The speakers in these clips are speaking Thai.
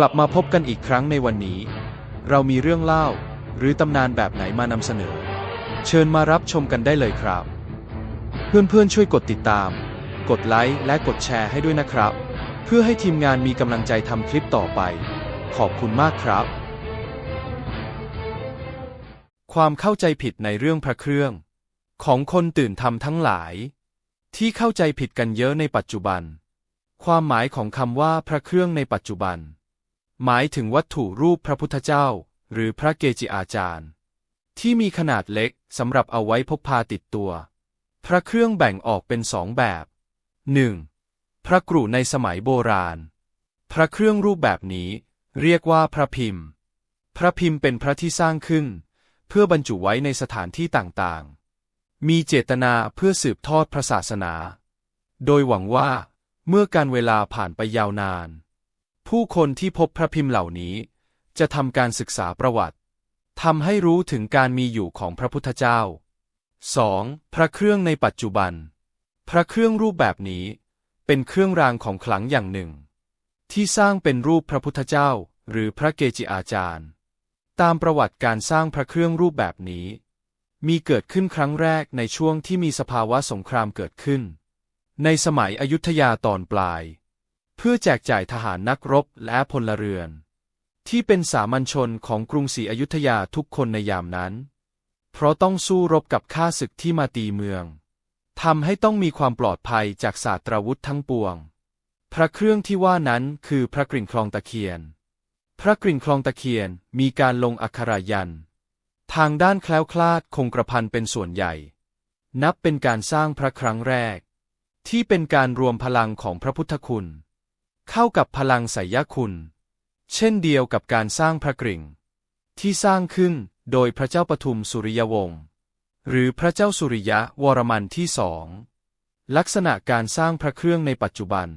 กลับมาพบกันอีกครั้งในวันนี้ เรามีเรื่องเล่า หรือตำนานแบบไหนมานำเสนอ เชิญมารับชมกันได้เลยครับ เพื่อนๆช่วยกดติดตาม กดไลค์และกดแชร์ให้ด้วยนะครับ เพื่อให้ทีมงานมีกำลังใจทำคลิปต่อไป ขอบคุณมากครับ ความเข้าใจผิดในเรื่องพระเครื่อง ของคนตื่นทำทั้งหลาย ที่เข้าใจผิดกันเยอะในปัจจุบัน ความหมายของคำว่าพระเครื่องในปัจจุบัน หมายถึงวัตถุรูปพระพุทธเจ้า หรือพระเกจิอาจารย์ ที่มีขนาดเล็กสำหรับเอาไว้พกพาติดตัว พระเครื่องแบ่งออกเป็นสองแบบ 1. พระกรุในสมัยโบราณ พระเครื่องรูปแบบนี้ เรียกว่าพระพิมพ์ พระพิมพ์เป็นพระที่สร้างขึ้น เพื่อบรรจุไว้ในสถานที่ต่างๆ มีเจตนาเพื่อสืบทอดพระศาสนา โดยหวังว่า เมื่อการเวลาผ่านไปยาวนาน ผู้คนที่พบพระพิมพ์เหล่านี้ จะทำการศึกษาประวัติทำให้รู้ถึงการมีอยู่ของพระพุทธเจ้า 2. พระเครื่องในปัจจุบัน พระเครื่องรูปแบบนี้ เป็นเครื่องรางของขลังอย่างหนึ่ง ที่สร้างเป็นรูปพระพุทธเจ้า หรือพระเกจิอาจารย์ ตามประวัติการสร้างพระเครื่องรูปแบบนี้ มีเกิดขึ้นครั้งแรกในช่วงที่มีสภาวะสงครามเกิดขึ้น ในสมัยอยุธยาตอนปลาย เพื่อแจกจ่ายทหารนักรบและพลเรือน ที่เป็นสามัญชนของกรุงศรีอยุธยาทุกคนในยามนั้น เพราะต้องสู้รบกับข้าศึกที่มาตีเมืองทำให้ต้องมีความปลอดภัยจากศาสตราวุธทั้งปวง พระเครื่องที่ว่านั้นคือพระกริ่งคลองตะเคียน พระกริ่งคลองตะเคียนมีการลงอักขรายัน ทางด้านแคล้วคลาดคงกระพันเป็นส่วนใหญ่ นับเป็นการสร้างพระครั้งแรก ที่เป็นการรวมพลังของพระพุทธคุณ เข้ากับพลังไสยคุณ เช่นเดียวกับการสร้างพระกริ่ง ที่สร้างขึ้นโดยพระเจ้าปทุมสุริยวงศ์หรือพระเจ้าสุริยะวรมันที่สองลักษณะการสร้างพระเครื่องในปัจจุบัน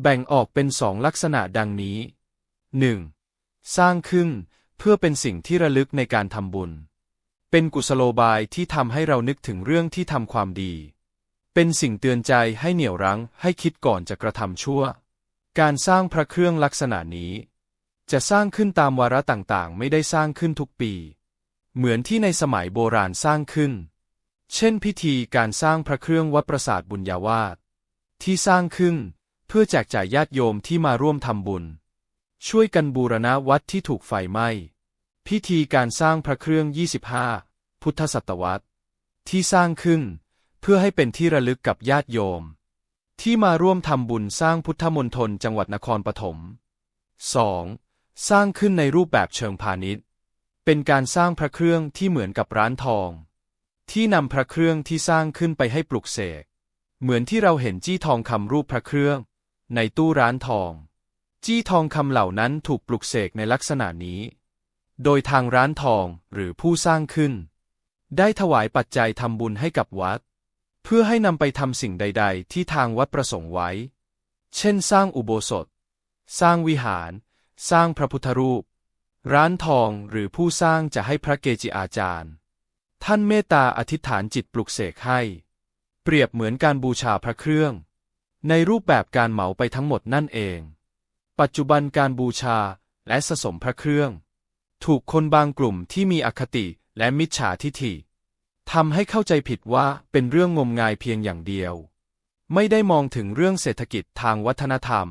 แบ่งออกเป็นสองลักษณะดังนี้ 1. สร้างขึ้นเพื่อเป็นสิ่งที่ระลึกในการทำบุญ เป็นกุศโลบายที่ทำให้เรานึกถึงเรื่องที่ทำความดี เป็นสิ่งเตือนใจให้เหนี่ยวรั้งให้คิดก่อนจะกระทำชั่ว การสร้างพระเครื่องลักษณะนี้ จะสร้างขึ้นตามวาระต่างๆ ไม่ได้สร้างขึ้นทุกปี เหมือนที่ในสมัยโบราณสร้างขึ้น เช่นพิธีการสร้างพระเครื่องวัดประสาทบุญญาวาสที่สร้างขึ้นเพื่อแจกจ่ายญาติโยมที่มาร่วมทำบุญ ช่วยกันบูรณะวัดที่ถูกไฟไหม้ พิธีการสร้างพระเครื่อง 25 พุทธศตวรรษ ที่สร้างขึ้นเพื่อให้เป็นที่ระลึกกับญาติโยม ที่มาร่วมทำบุญสร้างพุทธมณฑลจังหวัดนครปฐม 2. สร้างขึ้นในรูปแบบเชิงพาณิชย์ เป็นการสร้างพระเครื่องที่เหมือนกับร้านทอง ที่นำพระเครื่องที่สร้างขึ้นไปให้ปลุกเสก เหมือนที่เราเห็นจี้ทองคำรูปพระเครื่อง ในตู้ร้านทอง จี้ทองคำเหล่านั้นถูกปลุกเสกในลักษณะนี้ โดยทางร้านทองหรือผู้สร้างขึ้น ได้ถวายปัจจัยทำบุญให้กับวัด เพื่อให้นำไปทำสิ่งใด ๆ ที่ทางวัดประสงค์ไว้ เช่น สร้างอุโบสถ สร้างวิหาร สร้างพระพุทธรูป ร้านทองหรือผู้สร้างจะให้พระเกจิอาจารย์ ท่านเมตตาอธิษฐานจิตปลุกเสกให้ เปรียบเหมือนการบูชาพระเครื่อง ในรูปแบบการเหมาไปทั้งหมดนั่นเอง ปัจจุบันการบูชาและสะสมพระเครื่อง ถูกคนบางกลุ่มที่มีอคติและมิจฉาทิฐิ ทำให้เข้าใจผิดว่าเป็นเรื่องงมงายเพียงอย่างเดียว ไม่ได้มองถึงเรื่องเศรษฐกิจทางวัฒนธรรม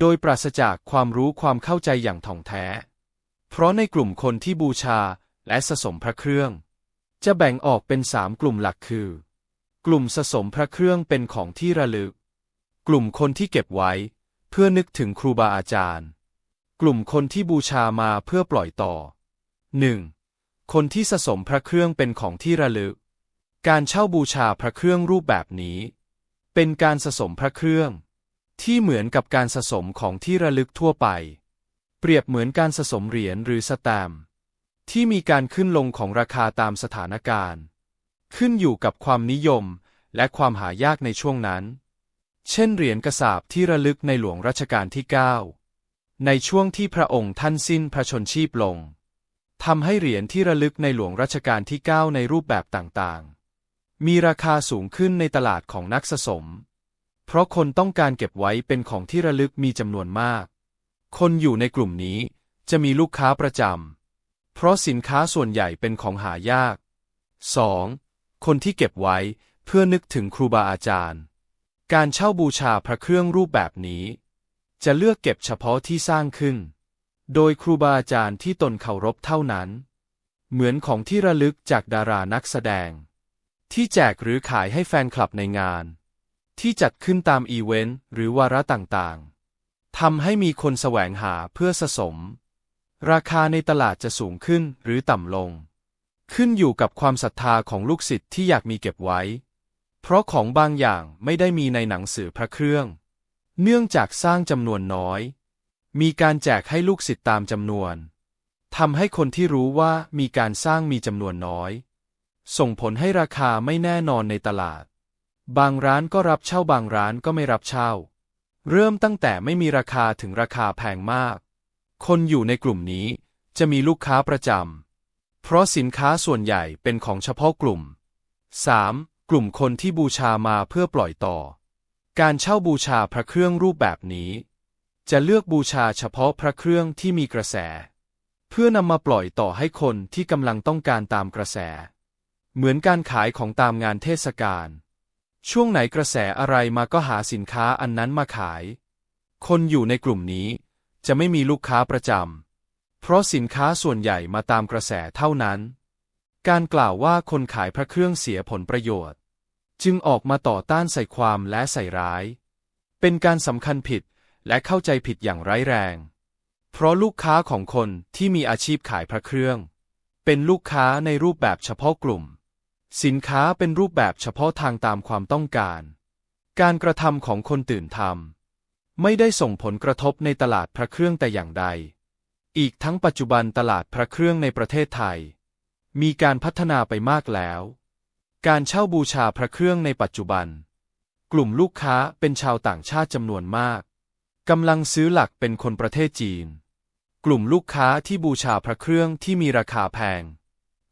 โดยปราศจากความรู้ความเข้าใจอย่างถ่องแท้ เพราะในกลุ่มคนที่บูชาและสะสมพระเครื่อง จะแบ่งออกเป็นสามกลุ่มหลักคือ กลุ่มสะสมพระเครื่องเป็นของที่ระลึก กลุ่มคนที่เก็บไว้ เพื่อนึกถึงครูบาอาจารย์ กลุ่มคนที่บูชามาเพื่อปล่อยต่อ 1. คนที่สะสมพระเครื่องเป็นของที่ระลึก การเช่าบูชาพระเครื่องรูปแบบนี้ เป็นการสะสมพระเครื่อง ที่เหมือนกับการสะสมของที่ระลึกทั่วไป เปรียบเหมือนการสะสมเหรียญหรือสแตมป์ที่มีการขึ้นลงของราคาตามสถานการณ์ ขึ้นอยู่กับความนิยมและความหายากในช่วงนั้น เช่นเหรียญกระสาบที่ระลึกในหลวงรัชกาลที่ 9 ในช่วงที่พระองค์ท่านสิ้นพระชนชีพลง ทำให้เหรียญที่ระลึกในหลวงรัชกาลที่ 9 ในรูปแบบต่างๆ มีราคาสูงขึ้นในตลาดของนักสะสม เพราะคนต้องการเก็บไว้เป็นของที่ระลึกมีจำนวนมาก คนอยู่ในกลุ่มนี้จะมีลูกค้าประจำ เพราะสินค้าส่วนใหญ่เป็นของหายาก 2. คนที่เก็บไว้เพื่อนึกถึงครูบาอาจารย์ การเช่าบูชาพระเครื่องรูปแบบนี้ จะเลือกเก็บเฉพาะที่สร้างขึ้น โดยครูบาอาจารย์ที่ตนเคารพเท่านั้น เหมือนของที่ระลึกจากดารานักแสดง ที่แจกหรือขายให้แฟนคลับในงาน ที่จัดขึ้นตามอีเวนต์หรือวาระต่างๆทำให้มีคนแสวงหาเพื่อสะสม ราคาในตลาดจะสูงขึ้นหรือต่ำลง ขึ้นอยู่กับความศรัทธาของลูกศิษย์ที่อยากมีเก็บไว้ เพราะของบางอย่างไม่ได้มีในหนังสือพระเครื่อง เนื่องจากสร้างจำนวนน้อย มีการแจกให้ลูกศิษย์ตามจำนวนทำให้คนที่รู้ว่ามีการสร้างมีจำนวนน้อย ส่งผลให้ราคาไม่แน่นอนในตลาด บางร้านก็รับเช่าบางร้านก็ไม่รับเช่า เริ่มตั้งแต่ไม่มีราคาถึงราคาแพงมาก คนอยู่ในกลุ่มนี้จะมีลูกค้าประจำ เพราะสินค้าส่วนใหญ่เป็นของเฉพาะกลุ่ม 3. กลุ่มคนที่บูชามาเพื่อปล่อยต่อ การเช่าบูชาพระเครื่องรูปแบบนี้ จะเลือกบูชาเฉพาะพระเครื่องที่มีกระแส เพื่อนำมาปล่อยต่อให้คนที่กำลังต้องการตามกระแส เหมือนการขายของตามงานเทศกาลช่วงไหนกระแสอะไรมาก็หาสินค้าอันนั้นมาขาย คนอยู่ในกลุ่มนี้จะไม่มีลูกค้าประจำ เพราะสินค้าส่วนใหญ่มาตามกระแสเท่านั้น การกล่าวว่าคนขายพระเครื่องเสียผลประโยชน์ จึงออกมาต่อต้านใส่ความและใส่ร้าย เป็นการสำคัญผิด และเข้าใจผิดอย่างร้ายแรง เพราะลูกค้าของคนที่มีอาชีพขายพระเครื่อง เป็นลูกค้าในรูปแบบเฉพาะกลุ่ม สินค้าเป็นรูปแบบเฉพาะทางตามความต้องการ การกระทำของคนตื่นทำไม่ได้ส่งผลกระทบในตลาดพระเครื่องแต่อย่างใด อีกทั้งปัจจุบันตลาดพระเครื่องในประเทศไทย มีการพัฒนาไปมากแล้ว การเช่าบูชาพระเครื่องในปัจจุบัน กลุ่มลูกค้าเป็นชาวต่างชาติจำนวนมาก กำลังซื้อหลักเป็นคนประเทศจีน กลุ่มลูกค้าที่บูชาพระเครื่องที่มีราคาแพง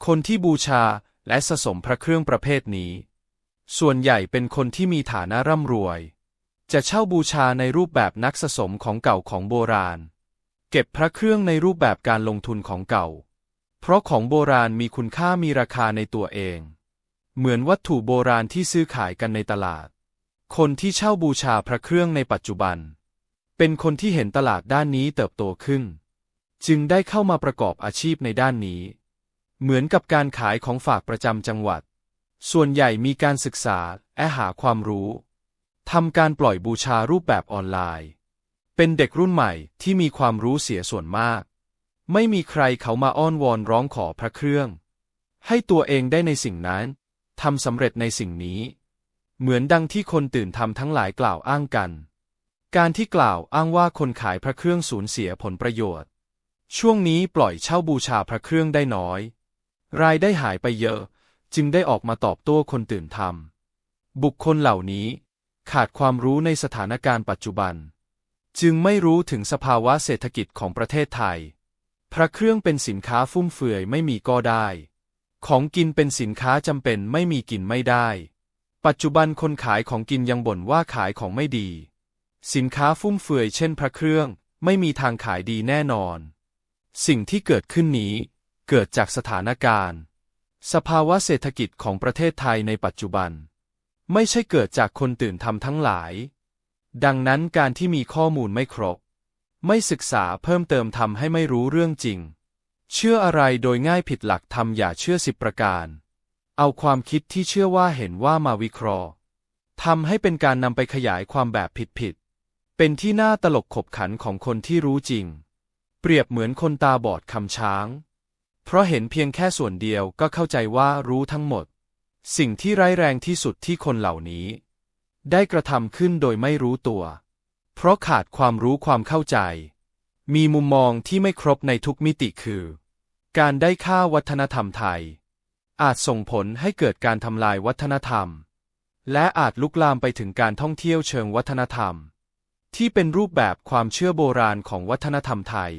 คนที่บูชาและสะสมพระเครื่องประเภทนี้ ส่วนใหญ่เป็นคนที่มีฐานะร่ำรวย จะเช่าบูชาในรูปแบบนักสะสมของเก่าของโบราณ เก็บพระเครื่องในรูปแบบการลงทุนของเก่า เพราะของโบราณมีคุณค่ามีราคาในตัวเอง เหมือนวัตถุโบราณที่ซื้อขายกันในตลาด คนที่เช่าบูชาพระเครื่องในปัจจุบัน เป็นคนที่เห็นตลาดด้านนี้เติบโตขึ้น จึงได้เข้ามาประกอบอาชีพในด้านนี้ เหมือนกับการขายของฝากประจำจังหวัด ส่วนใหญ่มีการศึกษาและหาความรู้ทำการปล่อยบูชารูปแบบออนไลน์ เป็นเด็กรุ่นใหม่ที่มีความรู้เสียส่วนมาก ไม่มีใครเขามาอ้อนวอนร้องขอพระเครื่อง ให้ตัวเองได้ในสิ่งนั้นทำสำเร็จในสิ่งนี้ เหมือนดังที่คนตื่นทำทั้งหลายกล่าวอ้างกัน การที่กล่าวอ้างว่าคนขายพระเครื่องสูญเสียผลประโยชน์ ช่วงนี้ปล่อยเช่าบูชาพระเครื่องได้น้อย รายได้หายไปเยอะ จึงได้ออกมาตอบโต้คนตื่นทำบุคคลเหล่านี้ ขาดความรู้ในสถานการณ์ปัจจุบัน จึงไม่รู้ถึงสภาวะเศรษฐกิจของประเทศไทย พระเครื่องเป็นสินค้าฟุ่มเฟือยไม่มีก็ได้ ของกินเป็นสินค้าจำเป็นไม่มีกินไม่ได้ ปัจจุบันคนขายของกินยังบ่นว่าขายของไม่ดี สินค้าฟุ่มเฟือยเช่นพระเครื่อง ไม่มีทางขายดีแน่นอน สิ่งที่เกิดขึ้นนี้ เกิดจากสถานการณ์ สภาวะเศรษฐกิจของประเทศไทยในปัจจุบัน ไม่ใช่เกิดจากคนตื่นทำทั้งหลาย ดังนั้นการที่มีข้อมูลไม่ครบ ไม่ศึกษาเพิ่มเติมทำให้ไม่รู้เรื่องจริง เชื่ออะไรโดยง่ายผิดหลักทำอย่าเชื่อสิบประการ เอาความคิดที่เชื่อว่าเห็นว่ามาวิเคราะห์ทำให้เป็นการนำไปขยายความแบบผิด เป็นที่น่าตลกขบขันของคนที่รู้จริง เปรียบเหมือนคนตาบอดคำช้าง เพราะเห็นเพียงแค่ส่วนเดียวก็เข้าใจว่ารู้ทั้งหมด สิ่งที่ร้ายแรงที่สุดที่คนเหล่านี้ ได้กระทำขึ้นโดยไม่รู้ตัว เพราะขาดความรู้ความเข้าใจ มีมุมมองที่ไม่ครบในทุกมิติคือ การได้ค่าวัฒนธรรมไทย อาจส่งผลให้เกิดการทำลายวัฒนธรรม และอาจลุกลามไปถึงการท่องเที่ยวเชิงวัฒนธรรม ที่เป็นรูปแบบความเชื่อโบราณของวัฒนธรรมไทย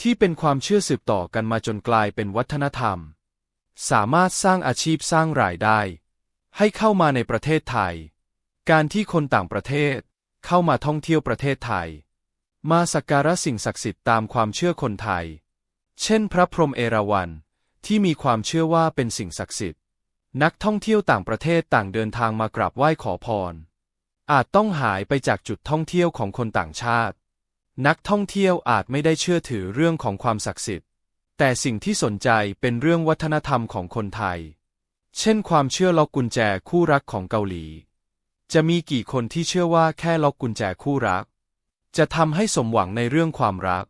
ที่เป็นความเชื่อสืบต่อกันมาจนกลายเป็นวัฒนธรรม สามารถสร้างอาชีพสร้างรายได้ ให้เข้ามาในประเทศไทย การที่คนต่างประเทศเข้ามาท่องเที่ยวประเทศไทย มาสักการะสิ่งศักดิ์สิทธิ์ตามความเชื่อคนไทย เช่น พระพรหมเอราวัณที่มีความเชื่อว่าเป็นสิ่งศักดิ์สิทธิ์ นักท่องเที่ยวต่างประเทศต่างเดินทางมากราบไหว้ขอพร อาจต้องหายไปจากจุดท่องเที่ยวของคนต่างชาติ นักท่องเที่ยวอาจไม่ได้เชื่อถือเรื่องของความศักดิ์สิทธิ์ แต่สิ่งที่สนใจเป็นเรื่องวัฒนธรรมของคนไทย เช่นความเชื่อล็อกกุญแจคู่รักของเกาหลี จะมีกี่คนที่เชื่อว่าแค่ล็อกกุญแจคู่รัก จะทำให้สมหวังในเรื่องความรัก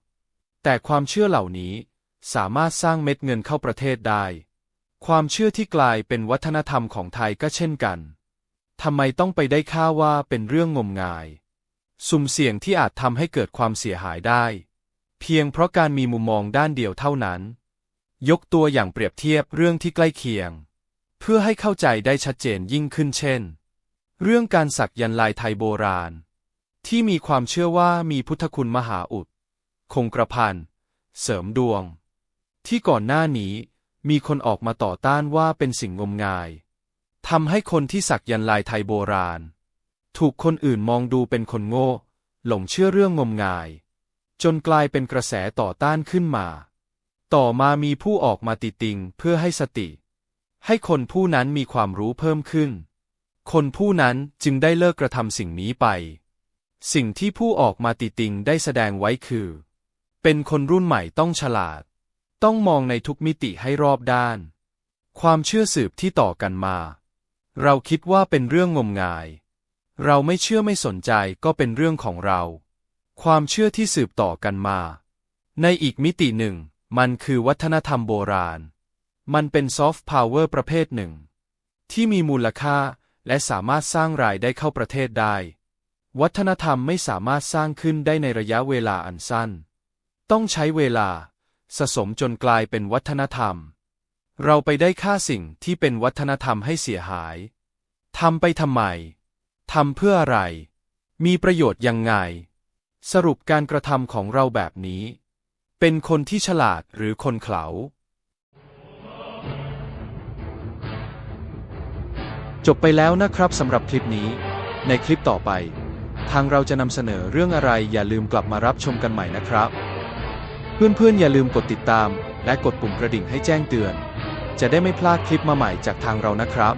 แต่ความเชื่อเหล่านี้สามารถสร้างเม็ดเงินเข้าประเทศได้ ความเชื่อที่กลายเป็นวัฒนธรรมของไทยก็เช่นกัน ทำไมต้องไปได้ค่าว่าเป็นเรื่องงมงาย สุ่มเสี่ยงที่อาจทำให้เกิดความเสียหายได้ เพียงเพราะการมีมุมมองด้านเดียวเท่านั้น ยกตัวอย่างเปรียบเทียบเรื่องที่ใกล้เคียง เพื่อให้เข้าใจได้ชัดเจนยิ่งขึ้นเช่น เรื่องการสักยันลายไทยโบราณ ที่มีความเชื่อว่ามีพุทธคุณมหาอุดคงกระพันเสริมดวง ที่ก่อนหน้านี้มีคนออกมาต่อต้านว่าเป็นสิ่งงมงาย ทำให้คนที่สักยันลายไทยโบราณ ถูกคนอื่นมองดูเป็นคนโง่ หลงเชื่อเรื่องงมงาย จนกลายเป็นกระแสต่อต้านขึ้นมา ต่อมามีผู้ออกมาติติงเพื่อให้สติ ให้คนผู้นั้นมีความรู้เพิ่มขึ้น คนผู้นั้นจึงได้เลิกกระทำสิ่งนี้ไป สิ่งที่ผู้ออกมาติติงได้แสดงไว้คือ เป็นคนรุ่นใหม่ต้องฉลาด ต้องมองในทุกมิติให้รอบด้าน ความเชื่อสืบที่ต่อกันมา เราคิดว่าเป็นเรื่องงมงาย เราไม่เชื่อไม่สนใจก็เป็นเรื่องของเรา ความเชื่อที่สืบต่อกันมา ในอีกมิติหนึ่ง มันคือวัฒนธรรมโบราณ มันเป็นซอฟต์พาวเวอร์ประเภทหนึ่ง ที่มีมูลค่าและสามารถสร้างรายได้เข้าประเทศได้ วัฒนธรรมไม่สามารถสร้างขึ้นได้ในระยะเวลาอันสั้น ต้องใช้เวลาสะสมจนกลายเป็นวัฒนธรรม เราไปได้ค่าสิ่งที่เป็นวัฒนธรรมให้เสียหาย ทำไปทำไม ทำเพื่ออะไร มีประโยชน์ยังไง สรุปการกระทำของเราแบบนี้ เป็นคนที่ฉลาดหรือคนเขลาจบไปแล้วนะครับสำหรับคลิปนี้ ในคลิปต่อไป ทางเราจะนำเสนอเรื่องอะไรอย่าลืมกลับมารับชมกันใหม่นะครับ เพื่อนๆอย่าลืมกดติดตาม และกดปุ่มกระดิ่งให้แจ้งเตือน จะได้ไม่พลาดคลิปมาใหม่จากทางเรานะครับ